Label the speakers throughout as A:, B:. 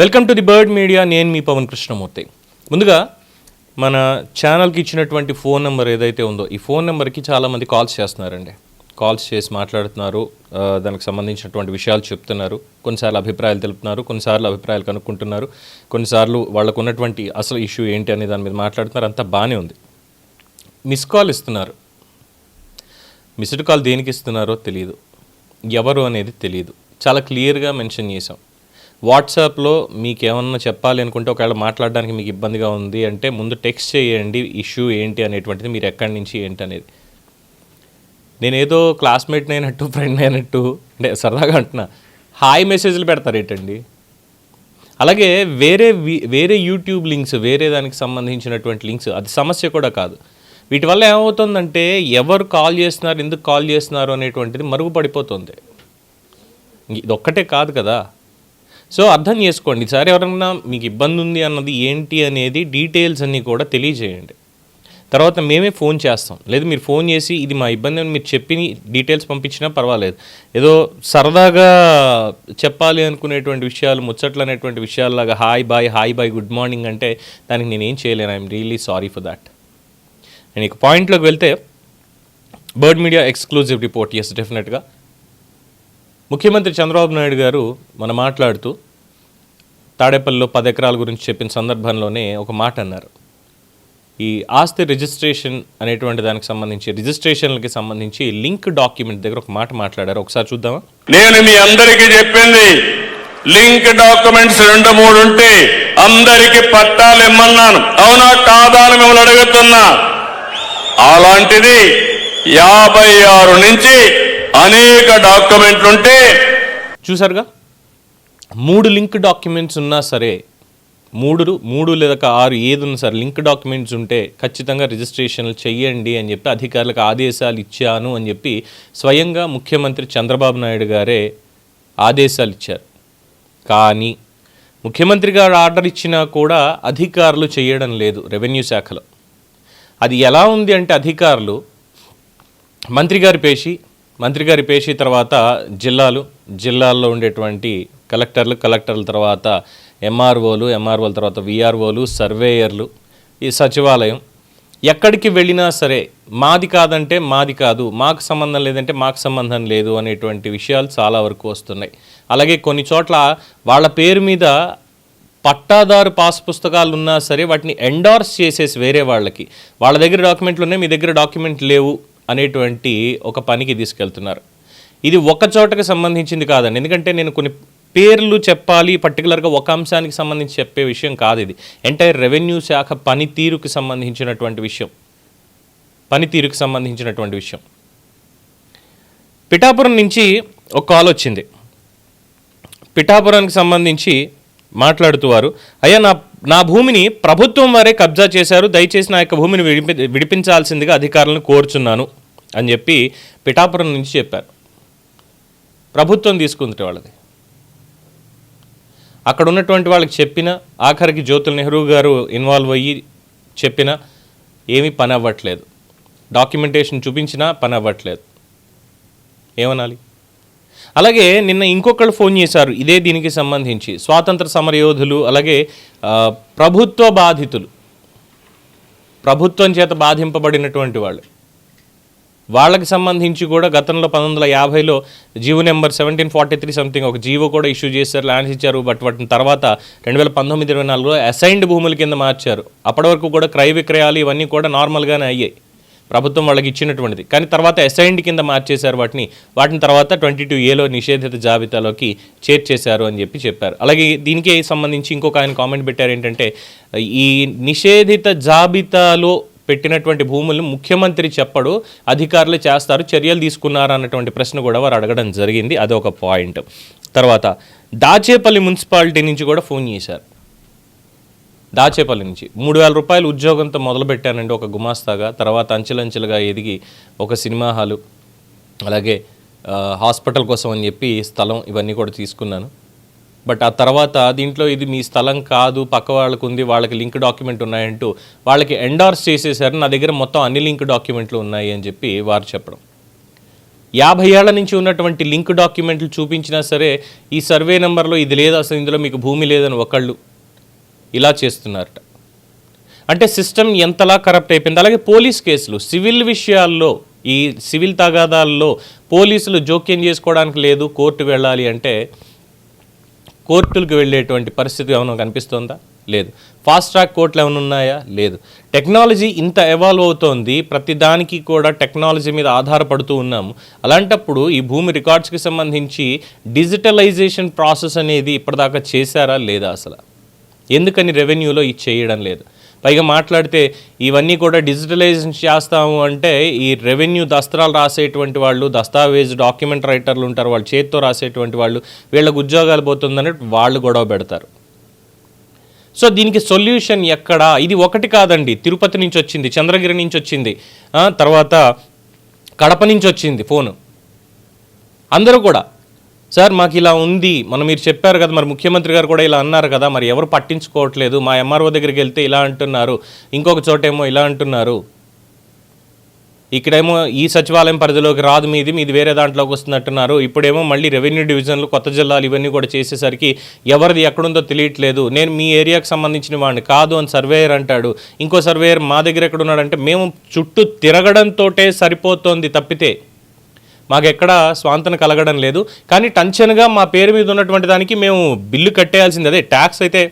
A: Welcome to the Bird Media. నేను మీ పవన్ కృష్ణమూర్తి. ముందుగా మన ఛానల్కి ఇచ్చినటువంటి ఫోన్ నెంబర్ ఏదైతే ఉందో ఈ ఫోన్ నెంబర్కి చాలామంది కాల్స్ చేస్తున్నారండి. కాల్స్ చేసి మాట్లాడుతున్నారు దానికి సంబంధించినటువంటి విషయాలు చెప్తున్నారు కొన్నిసార్లు అభిప్రాయాలు తెలుపుతున్నారు కొన్నిసార్లు అభిప్రాయాలు కనుక్కుంటున్నారు కొన్నిసార్లు వాళ్ళకు ఉన్నటువంటి అసలు ఇష్యూ ఏంటి అనే దాని మీద మాట్లాడుతున్నారు అంతా బాగానే ఉంది. మిస్ కాల్ ఇస్తున్నారు. మిస్డ్ కాల్ దేనికి ఇస్తున్నారో తెలియదు ఎవరు అనేది తెలియదు చాలా క్లియర్గా మెన్షన్ చేసాం వాట్సాప్లో మీకు ఏమన్నా చెప్పాలి అనుకుంటే ఒకవేళ మాట్లాడడానికి మీకు ఇబ్బందిగా ఉంది అంటే ముందు టెక్స్ట్ చేయండి ఇష్యూ ఏంటి అనేటువంటిది మీరు ఎక్కడి నుంచి ఏంటి అనేది. నేనేదో క్లాస్మేట్ అయినట్టు ఫ్రెండ్ అయినట్టు అంటే సరదాగా అంటున్నా హాయ్ మెసేజ్లు పెడతారు ఏంటండి? అలాగే వేరే వేరే యూట్యూబ్ లింక్స్ వేరే దానికి సంబంధించినటువంటి లింక్స్ అది సమస్య కూడా కాదు. వీటి వల్ల ఏమవుతుందంటే ఎవరు కాల్ చేస్తున్నారు ఎందుకు కాల్ చేస్తున్నారు అనేటువంటిది మరుగుపడిపోతుంది. ఇది ఒక్కటే కాదు కదా. సో అర్థం చేసుకోండి ఈసారి ఎవరన్నా మీకు ఇబ్బంది ఉంది అన్నది ఏంటి అనేది డీటెయిల్స్ అన్నీ కూడా తెలియజేయండి. తర్వాత మేమే ఫోన్ చేస్తాం. లేదు మీరు ఫోన్ చేసి ఇది మా ఇబ్బంది అని మీరు చెప్పి డీటెయిల్స్ పంపించినా పర్వాలేదు. ఏదో సరదాగా చెప్పాలి అనుకునేటువంటి విషయాలు ముచ్చట్లు అనేటువంటి విషయాల్లాగా hi bye hi bye good morning అంటే దానికి నేనేం చేయలేను. I'm really sorry for that. నేను ఇక పాయింట్లోకి వెళ్తే Bird Media exclusive report. Yes డెఫినెట్గా ముఖ్యమంత్రి చంద్రబాబు నాయుడు గారు మనం మాట్లాడుతూ తాడేపల్లిలో పది ఎకరాల గురించి చెప్పిన సందర్భంలోనే ఒక మాట అన్నారు. ఈ ఆస్తి రిజిస్ట్రేషన్ అనేటువంటి దానికి సంబంధించి రిజిస్ట్రేషన్లకి సంబంధించి లింక్ డాక్యుమెంట్ దగ్గర ఒక మాట మాట్లాడారు. ఒకసారి చూద్దామా?
B: నేను మీ అందరికీ చెప్పింది లింక్ డాక్యుమెంట్స్ రెండు మూడు ఉంటే అందరికి పట్టాలు ఇమ్మన్నాను. అవునా కాదా అని మిమ్మల్ని అడుగుతున్నా. అలాంటిది యాభై ఆరు నుంచి అనేక డాక్యుమెంట్లు ఉంటే
A: చూసారుగా మూడు లింక్ డాక్యుమెంట్స్ ఉన్నా సరే మూడు మూడు లేదా ఆరు ఏది ఉన్నా సరే లింక్ డాక్యుమెంట్స్ ఉంటే ఖచ్చితంగా రిజిస్ట్రేషన్లు చెయ్యండి అని చెప్పి అధికారులకు ఆదేశాలు ఇచ్చాను అని చెప్పి స్వయంగా ముఖ్యమంత్రి చంద్రబాబు నాయుడు గారే ఆదేశాలు ఇచ్చారు. కానీ ముఖ్యమంత్రి గారు ఆర్డర్ ఇచ్చినా కూడా అధికారులు చేయడం లేదు రెవెన్యూ శాఖలో. అది ఎలా ఉంది అంటే అధికారులు మంత్రి గారి పేషి మంత్రి గారి పేషీ తర్వాత జిల్లాలు జిల్లాల్లో ఉండేటువంటి కలెక్టర్లు కలెక్టర్ల తర్వాత ఎంఆర్ఓలు ఎంఆర్ఓల తర్వాత విఆర్ఓలు సర్వేయర్లు ఈ సచివాలయం. ఎక్కడికి వెళ్ళినా సరే మాది కాదంటే మాది కాదు మాకు సంబంధం లేదంటే మాకు సంబంధం లేదు అనేటువంటి విషయాలు చాలా వరకు వస్తున్నాయి. అలాగే కొన్ని చోట్ల వాళ్ళ పేరు మీద పట్టాదారు పాస్ పుస్తకాలు ఉన్నా సరే వాటిని ఎండార్స్ చేసేసి వేరే వాళ్ళకి. వాళ్ళ దగ్గర డాక్యుమెంట్లు ఉన్నాయి మీ దగ్గర డాక్యుమెంట్ లేవు. అనేటువంటి ఒక పనికి తీసుకెళ్తున్నారు. ఇది ఒక చోటకి సంబంధించింది కాదండి. ఎందుకంటే నేను కొన్ని పేర్లు చెప్పాలి పర్టికులర్గా ఒక అంశానికి సంబంధించి చెప్పే విషయం కాదు ఇది. ఎంటైర్ రెవెన్యూ శాఖ పనితీరుకి సంబంధించినటువంటి విషయం. పనితీరుకి సంబంధించినటువంటి విషయం. పిఠాపురం నుంచి ఒక కాల్ వచ్చింది. పిఠాపురానికి సంబంధించి మాట్లాడుతూ వారు అయ్యా నా నా భూమిని ప్రభుత్వం వారే కబ్జా చేశారు. దయచేసి నా యొక్క భూమిని విడిపి విడిపించాల్సిందిగా అధికారులను కోరుచున్నాను అని చెప్పి పిఠాపురం నుంచి చెప్పారు. ప్రభుత్వం తీసుకుంది వాళ్ళది. అక్కడ ఉన్నటువంటి వాళ్ళకి చెప్పిన ఆఖరికి జ్యోతుల నెహ్రూ గారు ఇన్వాల్వ్ అయ్యి చెప్పిన ఏమీ పని అవ్వట్లేదు. డాక్యుమెంటేషన్ చూపించినా పని అవ్వట్లేదు. ఏమనాలి? అలాగే నిన్న ఇంకొకళ్ళు ఫోన్ చేశారు ఇదే దీనికి సంబంధించి. స్వాతంత్ర సమరయోధులు అలాగే ప్రభుత్వ బాధితులు. ప్రభుత్వం చేత బాధింపబడినటువంటి వాళ్ళు. వాళ్ళకి సంబంధించి కూడా గతంలో పంతొమ్మిది వందల యాభైలో GO number seventeen forty three something ఒక జీవో కూడా ఇష్యూ చేశారు ల్యాండ్స్ ఇచ్చారు బట్ వాటిని తర్వాత రెండు వేల పంతొమ్మిది ఇరవై నాలుగులో అసైన్డ్ భూముల కింద మార్చారు. అప్పటి వరకు కూడా క్రయ విక్రయాలు ఇవన్నీ కూడా నార్మల్గానే అయ్యాయి. ప్రభుత్వం వాళ్ళకి ఇచ్చినటువంటిది. కానీ తర్వాత అసైన్డ్ కింద మార్చేశారు వాటిని. వాటిని తర్వాత ట్వంటీ టూ ఏలో నిషేధిత జాబితాలోకి చేర్చేశారు అని చెప్పి చెప్పారు. అలాగే దీనికి సంబంధించి ఇంకొక ఆయన కామెంట్ పెట్టారు ఏంటంటే ఈ నిషేధిత జాబితాలో పెట్టినటువంటి భూములను ముఖ్యమంత్రి చెప్పడు అధికారులు చేస్తారు చర్యలు తీసుకున్నారు అన్నటువంటి ప్రశ్న కూడా వారు అడగడం జరిగింది. అదొక పాయింట్. తర్వాత దాచేపల్లి మున్సిపాలిటీ నుంచి కూడా ఫోన్ చేశారు. దాచేపల్లి నుంచి. మూడు వేల రూపాయలు ఉద్యోగంతో మొదలుపెట్టానండి ఒక గుమాస్తాగా. తర్వాత అంచెలంచెలుగా ఎదిగి ఒక సినిమా హాలు అలాగే హాస్పిటల్ కోసం అని చెప్పి స్థలం ఇవన్నీ కూడా తీసుకున్నాను. బట్ ఆ తర్వాత దీంట్లో ఇది మీ స్థలం కాదు పక్క వాళ్ళకు ఉంది వాళ్ళకి లింక్ డాక్యుమెంట్ ఉన్నాయంటూ వాళ్ళకి ఎండార్స్ చేసేసారు. నా దగ్గర మొత్తం అన్ని లింక్ డాక్యుమెంట్లు ఉన్నాయి అని చెప్పి వారు చెప్పడం. యాభై ఏళ్ళ నుంచి ఉన్నటువంటి లింక్ డాక్యుమెంట్లు చూపించినా సరే ఈ సర్వే నెంబర్లో ఇది లేదు అసలు ఇందులో మీకు భూమి లేదని ఒకళ్ళు ఇలా చేస్తున్నారట. అంటే సిస్టమ్ ఎంతలా కరప్ట్ అయిపోయింది. అలాగే పోలీస్ కేసులు సివిల్ విషయాల్లో ఈ సివిల్ తగాదాల్లో పోలీసులు జోక్యం చేసుకోవడానికి లేదు కోర్టు వెళ్ళాలి అంటే కోర్టులకు వెళ్ళేటువంటి పరిస్థితి ఏమైనా కనిపిస్తుందా? లేదు. ఫాస్ట్ ట్రాక్ కోర్టులు ఏమైనా ఉన్నాయా? లేదు. టెక్నాలజీ ఇంత ఎవాల్వ్ అవుతోంది ప్రతి దానికి కూడా టెక్నాలజీ మీద ఆధారపడుతూ ఉన్నాము. అలాంటప్పుడు ఈ భూమి రికార్డ్స్కి సంబంధించి డిజిటలైజేషన్ ప్రాసెస్ అనేది ఇప్పటిదాకా చేశారా లేదా అసలు? ఎందుకని రెవెన్యూలో ఇది చేయడం లేదు? పైగా మాట్లాడితే ఇవన్నీ కూడా డిజిటలైజేషన్ చేస్తాము అంటే ఈ రెవెన్యూ దస్త్రాలు రాసేటువంటి వాళ్ళు దస్తావేజ్ డాక్యుమెంట్ రైటర్లు ఉంటారు వాళ్ళు చేతితో రాసేటువంటి వాళ్ళు వీళ్ళకు ఉద్యోగాలు పోతుందని వాళ్ళు గొడవ పెడతారు. సో దీనికి సొల్యూషన్ ఎక్కడ? ఇది ఒకటి కాదండి. తిరుపతి నుంచి వచ్చింది చంద్రగిరి నుంచి వచ్చింది తర్వాత కడప నుంచి వచ్చింది ఫోను. అందరూ కూడా. సార్ మాకు ఇలా ఉంది. మనం మీరు చెప్పారు కదా మరి ముఖ్యమంత్రి గారు కూడా ఇలా అన్నారు కదా మరి ఎవరు పట్టించుకోవట్లేదు. మా ఎంఆర్ఓ దగ్గరికి వెళ్తే ఇలా అంటున్నారు. ఇంకొక చోటేమో ఇలా అంటున్నారు. ఇక్కడేమో ఈ సచివాలయం పరిధిలోకి రాదు మీది మీది వేరే దాంట్లోకి వస్తున్నట్టున్నారు. ఇప్పుడేమో మళ్ళీ రెవెన్యూ డివిజన్లు కొత్త జిల్లాలు ఇవన్నీ కూడా చేసేసరికి ఎవరిది ఎక్కడుందో తెలియట్లేదు. నేను మీ ఏరియాకు సంబంధించిన వాడిని కాదు అని సర్వేయర్ అంటాడు. ఇంకో సర్వేయర్ మా దగ్గర ఎక్కడున్నాడంటే మేము చుట్టూ తిరగడంతో సరిపోతోంది తప్పితే. మాకెక్కడ స్వాంతన కలగడం లేదు. కానీ టంచన్గా మా పేరు మీద ఉన్నటువంటి దానికి మేము బిల్లు కట్టేయాల్సిందే. అదే ట్యాక్స్ అయితే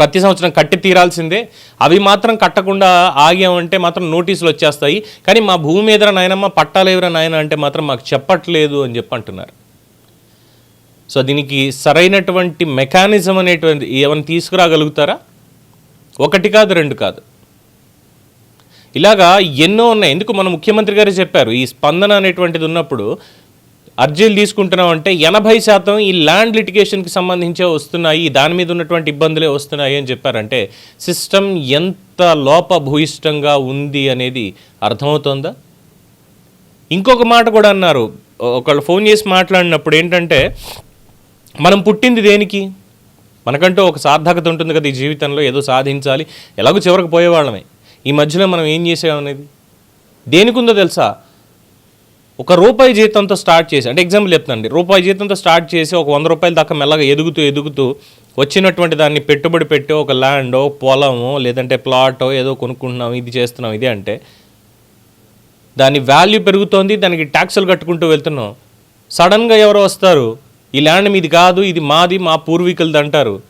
A: ప్రతి సంవత్సరం కట్టి తీరాల్సిందే. అవి మాత్రం కట్టకుండా ఆగామంటే మాత్రం నోటీసులు వచ్చేస్తాయి. కానీ మా భూమి ఎదుర నాయనమ్మ పట్టాలేవరా నాయన అంటే మాత్రం మాకు చెప్పట్లేదు అని చెప్పి అంటున్నారు. సో దీనికి సరైనటువంటి మెకానిజం అనేటువంటి ఏమైనా తీసుకురాగలుగుతారా? ఒకటి కాదు రెండు కాదు. ఇలాగా ఎన్నో ఉన్నాయి. ఎందుకు మన ముఖ్యమంత్రి గారు చెప్పారు ఈ స్పందన అనేటువంటిది ఉన్నప్పుడు అర్జీలు తీసుకుంటున్నాం అంటే ఎనభై శాతం ఈ ల్యాండ్ లిటిగేషన్కి సంబంధించే వస్తున్నాయి దాని మీద ఉన్నటువంటి ఇబ్బందులే వస్తున్నాయి అని చెప్పారంటే సిస్టమ్ ఎంత లోపభూయిష్టంగా ఉంది అనేది అర్థమవుతోందా? ఇంకొక మాట కూడా అన్నారు. ఒకళ్ళు ఫోన్ చేసి మాట్లాడినప్పుడు ఏంటంటే మనం పుట్టింది దేనికి? మనకంటూ ఒక సార్థకత ఉంటుంది కదా ఈ జీవితంలో ఏదో సాధించాలి. ఎలాగో చివరికి పోయేవాళ్ళమే. ఈ మధ్యలో మనం ఏం చేసామనేది దేనికి ఉందో తెలుసా? ఒక రూపాయి జీతంతో స్టార్ట్ చేసి అంటే ఎగ్జాంపుల్ చెప్తానండి రూపాయి జీతంతో స్టార్ట్ చేసి ఒక వంద రూపాయల దాకా మెల్లగా ఎదుగుతూ ఎదుగుతూ వచ్చినటువంటి దాన్ని పెట్టుబడి పెట్టి ఒక ల్యాండో పొలమో లేదంటే ప్లాటో ఏదో కొనుక్కుంటున్నాం ఇది చేస్తున్నాం ఇది అంటే దాని వాల్యూ పెరుగుతోంది దానికి ట్యాక్సులు కట్టుకుంటూ వెళ్తున్నాం. సడన్గా ఎవరో వస్తారు. ఈ ల్యాండ్ మీది కాదు ఇది మాది మా పూర్వీకులది అంటారు.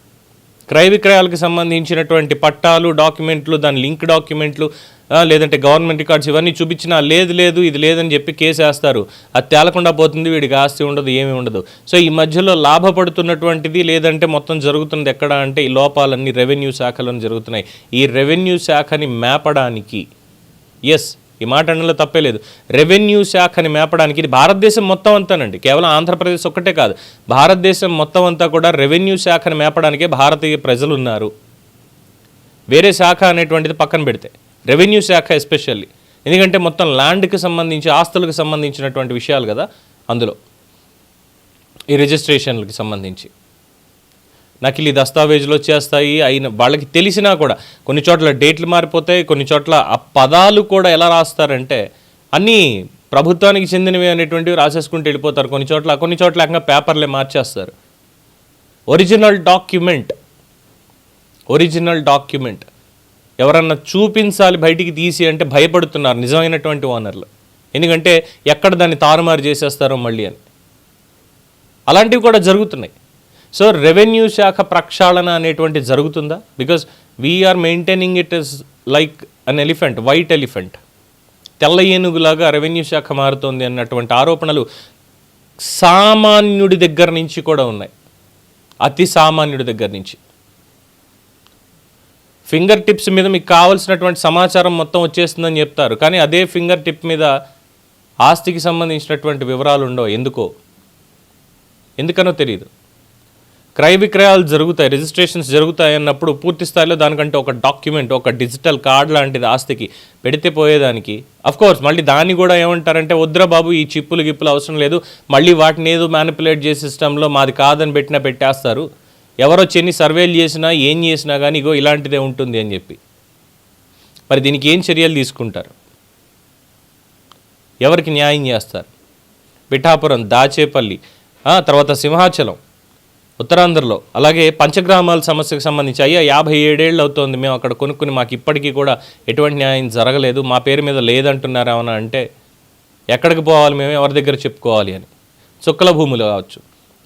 A: క్రయ విక్రయాలకు సంబంధించినటువంటి పట్టాలు డాక్యుమెంట్లు దాని లింక్ డాక్యుమెంట్లు లేదంటే గవర్నమెంట్ రికార్డ్స్ ఇవన్నీ చూపించినా లేదు లేదు ఇది లేదని చెప్పి కేసు వేస్తారు అది తేలకుండా పోతుంది వీడికి ఆస్తి ఉండదు ఏమీ ఉండదు. సో ఈ మధ్యలో లాభపడుతున్నటువంటిది లేదంటే మొత్తం జరుగుతుంది ఎక్కడ అంటే ఈ లోపాలన్నీ రెవెన్యూ శాఖలను జరుగుతున్నాయి. ఈ రెవెన్యూ శాఖని మేపడానికి ఎస్ ఈ మాట అనలో తప్పే లేదు. రెవెన్యూ శాఖని మేపడానికి ఇది భారతదేశం మొత్తం అంతానండి. కేవలం ఆంధ్రప్రదేశ్ ఒక్కటే కాదు. భారతదేశం మొత్తం అంతా కూడా రెవెన్యూ శాఖని మేపడానికే భారతీయ ప్రజలు ఉన్నారు. వేరే శాఖ అనేటువంటిది పక్కన పెడితే. రెవెన్యూ శాఖ ఎస్పెషల్లీ ఎందుకంటే మొత్తం ల్యాండ్కి సంబంధించి ఆస్తులకు సంబంధించినటువంటి విషయాలు కదా అందులో. ఈ రిజిస్ట్రేషన్లకి సంబంధించి. నకిలీ దస్తావేజులు వచ్చేస్తాయి. అయిన వాళ్ళకి తెలిసినా కూడా కొన్ని చోట్ల డేట్లు మారిపోతాయి కొన్ని చోట్ల ఆ పదాలు కూడా ఎలా రాస్తారంటే అన్నీ ప్రభుత్వానికి చెందినవి అనేటువంటివి రాసేసుకుంటూ వెళ్ళిపోతారు. కొన్ని చోట్ల కొన్ని చోట్ల ఇంకా పేపర్లే మార్చేస్తారు. ఒరిజినల్ డాక్యుమెంట్ ఒరిజినల్ డాక్యుమెంట్ ఎవరన్నా చూపించాలి బయటికి తీసి అంటే భయపడుతున్నారు నిజమైనటువంటి ఓనర్లు. ఎందుకంటే ఎక్కడ దాన్ని తారుమారు చేసేస్తారో మళ్ళీ అని. అలాంటివి కూడా జరుగుతున్నాయి. సో రెవెన్యూ శాఖ ప్రక్షాళన అనేటువంటి జరుగుతుందా? Because we're maintaining it is like an elephant white elephant తెల్ల ఏనుగులాగా రెవెన్యూ శాఖ మారుతోంది అన్నటువంటి ఆరోపణలు సామాన్యుడి దగ్గర నుంచి కూడా ఉన్నాయి. అతి సామాన్యుడి దగ్గర నుంచి. ఫింగర్ టిప్స్ మీద మీకు కావాల్సినటువంటి సమాచారం మొత్తం వచ్చేస్తుందని చెప్తారు. కానీ అదే ఫింగర్ టిప్ మీద ఆస్తికి సంబంధించినటువంటి వివరాలు ఉండవు. ఎందుకో? ఎందుకనో తెలియదు క్రయ విక్రయాలు జరుగుతాయి రిజిస్ట్రేషన్స్ జరుగుతాయి అన్నప్పుడు పూర్తి స్థాయిలో దానికంటే ఒక డాక్యుమెంట్ ఒక డిజిటల్ కార్డ్ లాంటిది ఆస్తికి పెడితే పోయేదానికి. కోర్స్ మళ్ళీ దాన్ని కూడా ఏమంటారంటే వద్దురా బాబు ఈ చిప్పులు గిప్పులు అవసరం లేదు. మళ్ళీ వాటిని ఏదో మ్యానిపులేట్ చేసే సిస్టంలో మాది కాదని పెట్టినా పెట్టేస్తారు. ఎవరో చెన్ని సర్వేలు చేసినా ఏం చేసినా కానీ ఇగో ఇలాంటిదే ఉంటుంది అని చెప్పి. మరి దీనికి ఏం చర్యలు తీసుకుంటారు? ఎవరికి న్యాయం చేస్తారు? పిఠాపురం దాచేపల్లి తర్వాత సింహాచలం. ఉత్తరాంధ్రలో. అలాగే పంచగ్రామాల సమస్యకు సంబంధించి అయ్యా యాభై ఏడేళ్ళు అవుతోంది మేము అక్కడ కొనుక్కుని మాకు ఇప్పటికీ కూడా ఎటువంటి న్యాయం జరగలేదు మా పేరు మీద లేదంటున్నారు ఏమన్నా అంటే ఎక్కడికి పోవాలి మేము ఎవరి దగ్గర చెప్పుకోవాలి అని. చుక్కల భూములు కావచ్చు.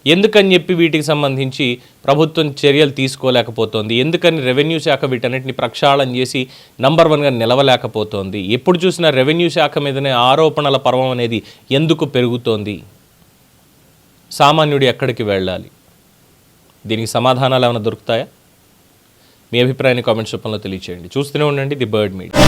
A: ఎందుకని చెప్పి వీటికి సంబంధించి ప్రభుత్వం చర్యలు తీసుకోలేకపోతోంది? ఎందుకని రెవెన్యూ శాఖ వీటన్నిటిని ప్రక్షాళన చేసి నంబర్ వన్గా నిలవలేకపోతోంది? ఎప్పుడు చూసినా రెవెన్యూ శాఖ మీదనే ఆరోపణల పర్వం అనేది ఎందుకు పెరుగుతోంది? సామాన్యుడు ఎక్కడికి వెళ్ళాలి? దీనికి సమాధానాలు ఏమైనా దొరుకుతాయా? మీ అభిప్రాయాన్ని కామెంట్స్ రూపంలో తెలియచేయండి. చూస్తూనే ఉండండి ది బర్డ్ మీడియా.